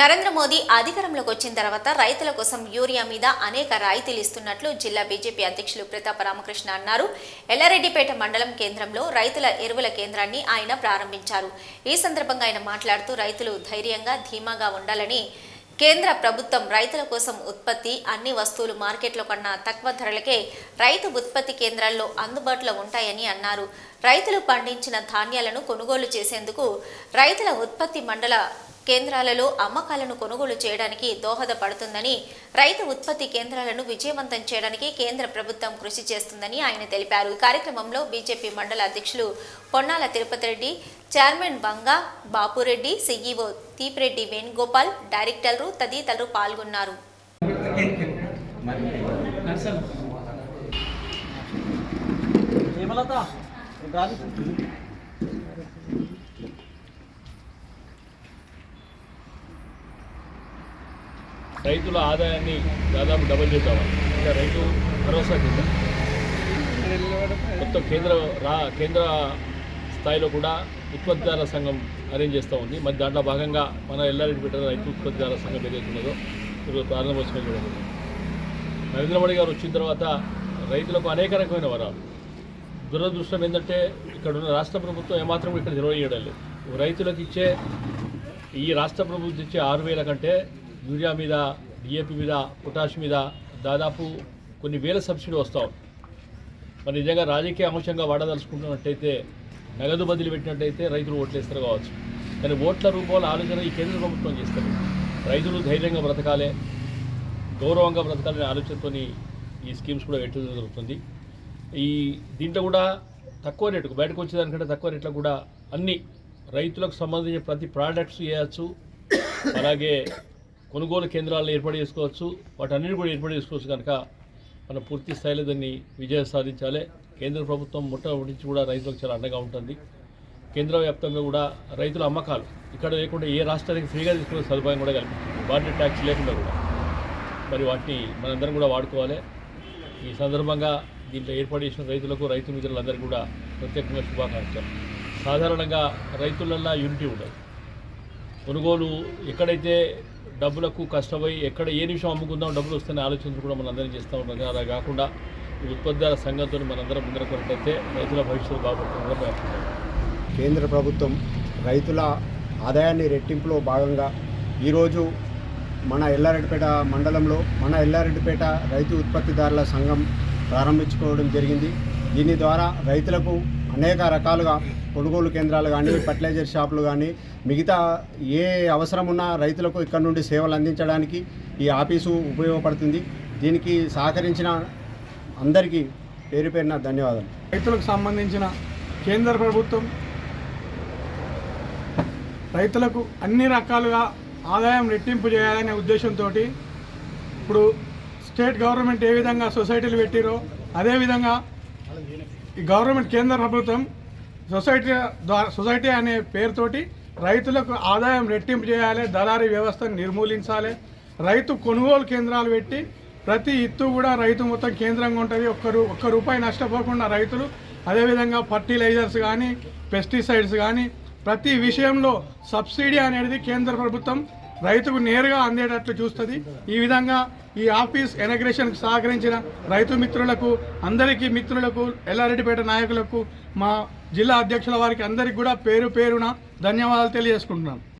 నరేంద్ర మోదీ అధికారంలోకి వచ్చిన తర్వాత రైతుల కోసం యూరియా మీద అనేక రాయితీలు ఇస్తున్నట్లు జిల్లా బీజేపీ అధ్యక్షులు ప్రతాప రామకృష్ణ అన్నారు. ఎల్లారెడ్డిపేట మండలం కేంద్రంలో రైతుల ఎరువుల కేంద్రాన్ని ఆయన ప్రారంభించారు. ఈ సందర్భంగా ఆయన మాట్లాడుతూ రైతులు ధైర్యంగా ధీమాగా ఉండాలని కేంద్ర ప్రభుత్వం రైతుల కోసం ఉత్పత్తి అన్ని వస్తువులు మార్కెట్లో కన్నా తక్కువ ధరలకే రైతు ఉత్పత్తి కేంద్రాల్లో అందుబాటులో ఉంటాయని అన్నారు. రైతులు పండించిన ధాన్యాలను కొనుగోలు చేసేందుకు రైతుల ఉత్పత్తి మండల కేంద్రాలలో అమ్మకాలను కొనుగోలు చేయడానికి దోహదపడుతుందని రైతు ఉత్పత్తి కేంద్రాలను విజయవంతం చేయడానికి కేంద్ర ప్రభుత్వం కృషి చేస్తుందని ఆయన తెలిపారు. ఈ కార్యక్రమంలో బీజేపీ మండల అధ్యక్షులు పొన్నాల తిరుపతి రెడ్డి చైర్మన్ బంగా బాపురెడ్డి సిఈఓ తీపిరెడ్డి వేణుగోపాల్ డైరెక్టర్లు తదితరులు పాల్గొన్నారు. హేమలత రైతుల ఆదాయాన్ని దాదాపు డబుల్ చేద్దామని ఇంకా రైతు భరోసా కింద మొత్తం కేంద్ర రా కేంద్ర స్థాయిలో కూడా ఉత్పత్తిదారుల సంఘం అరేంజ్ చేస్తూ ఉంది. మరి దాంట్లో భాగంగా మన ఎల్లారెడ్డి పెట్టిన రైతు ఉత్పత్తిదారుల సంఘం ఏదైతే ఉన్నదో ఇప్పుడు ప్రారంభోత్సవం కూడా నరేంద్ర మోడీ గారు వచ్చిన తర్వాత రైతులకు అనేక రకమైన వరాలు. దురదృష్టం ఏంటంటే ఇక్కడ ఉన్న రాష్ట్ర ప్రభుత్వం ఏమాత్రం ఇక్కడ నిర్వహించడం లేదు. రైతులకు ఇచ్చే ఈ రాష్ట్ర ప్రభుత్వం ఇచ్చే ఆరు వేల కంటే యూరియా మీద డిఏపి మీద పొటాష్ మీద దాదాపు కొన్ని వేల సబ్సిడీ వస్తూ. మరి నిజంగా రాజకీయ అంశంగా వాడదలుచుకుంటున్నట్టయితే నగదు బదిలీ పెట్టినట్టయితే రైతులు ఓట్లేస్తారు కావచ్చు. కానీ ఓట్ల రూపంలో ఆలోచన ఈ కేంద్ర ప్రభుత్వం చేస్తారు రైతులు ధైర్యంగా బ్రతకాలే గౌరవంగా బ్రతకాలనే ఆలోచనతోని ఈ స్కీమ్స్ కూడా పెట్టడం జరుగుతుంది. ఈ దీంట్లో కూడా తక్కువ రేటుకు బయటకు వచ్చేదానికంటే తక్కువ రేట్లో కూడా అన్ని రైతులకు సంబంధించిన ప్రతి ప్రోడక్ట్స్ చేయవచ్చు అలాగే కొనుగోలు కేంద్రాలను ఏర్పాటు చేసుకోవచ్చు. వాటన్నిటి కూడా ఏర్పాటు చేసుకోవచ్చు కనుక మనం పూర్తి స్థాయిలో దాన్ని విజయం సాధించాలి. కేంద్ర ప్రభుత్వం మొట్టమొదటి నుంచి కూడా రైతులకు చాలా అండగా ఉంటుంది. కేంద్ర వ్యాప్తంగా కూడా రైతుల అమ్మకాలు ఇక్కడ లేకుండా ఏ రాష్ట్రానికి ఫ్రీగా తీసుకునే సదుపాయం కూడా కల్పిస్తుంది. బాడీ ట్యాక్స్ లేకుండా కూడా. మరి వాటిని మనందరం కూడా వాడుకోవాలి. ఈ సందర్భంగా దీంట్లో ఏర్పాటు చేసిన రైతులకు రైతు మిత్రులందరికీ కూడా ప్రత్యేకంగా శుభాకాంక్షలు. సాధారణంగా రైతులల్లా యూనిటీ ఉండదు కొనుగోలు ఎక్కడైతే డబ్బులకు కష్టపోయి ఎక్కడ ఏ నిమిషం అమ్ముకుందాం డబ్బులు వస్తాయని ఆలోచన కూడా మనందరం చేస్తూ ఉంటాం. అలా కాకుండా ఈ ఉత్పత్తిదారుల సంఘంతో మనందరం ముందరకొన్నట్టయితే రైతుల భవిష్యత్తు బాగుపడుతుంది కేంద్ర ప్రభుత్వం రైతుల ఆదాయాన్ని రెట్టింపులో భాగంగా ఈరోజు మన ఎల్లారెడ్డిపేట మండలంలో మన ఎల్లారెడ్డిపేట రైతు ఉత్పత్తిదారుల సంఘం ప్రారంభించుకోవడం జరిగింది. దీని ద్వారా రైతులకు అనేక రకాలుగా కొనుగోలు కేంద్రాలు కానీ ఫర్టిలైజర్ షాపులు కానీ మిగతా ఏ అవసరం ఉన్నా రైతులకు ఇక్కడ నుండి సేవలు అందించడానికి ఈ ఆఫీసు ఉపయోగపడుతుంది. దీనికి సహకరించిన అందరికీ పేరు పేరున ధన్యవాదాలు. రైతులకు సంబంధించిన కేంద్ర ప్రభుత్వం రైతులకు అన్ని రకాలుగా ఆదాయం రెట్టింపు చేయాలనే ఉద్దేశంతో ఇప్పుడు స్టేట్ గవర్నమెంట్ ఏ విధంగా సొసైటీలు పెట్టిరో అదేవిధంగా ఈ గవర్నమెంట్ కేంద్ర ప్రభుత్వం సొసైటీ ద్వారా సొసైటీ అనే పేరుతోటి రైతులకు ఆదాయం రెట్టింపు చేయాలి దళారీ వ్యవస్థను నిర్మూలించాలి రైతు కొనుగోలు కేంద్రాలు పెట్టి ప్రతి ఇత్తు కూడా రైతు మొత్తం కేంద్రంగా ఉంటుంది. ఒక్క రూ ఒక్క రూపాయి నష్టపోకుండా రైతులు అదేవిధంగా ఫర్టిలైజర్స్ కానీ పెస్టిసైడ్స్ కానీ ప్రతి విషయంలో సబ్సిడీ అనేది కేంద్ర ప్రభుత్వం రైతుకు నేరుగా అందేటట్లు చూస్తుంది. ఈ విధంగా ఈ ఆఫీస్ ఎనగ్రేషన్కి సహకరించిన రైతు మిత్రులకు అందరికీ మిత్రులకు ఎల్లారెడ్డిపేట నాయకులకు మా జిల్లా అధ్యక్షుల వారికి అందరికి కూడా పేరు పేరున ధన్యవాదాలు తెలియజేసుకుంటున్నాను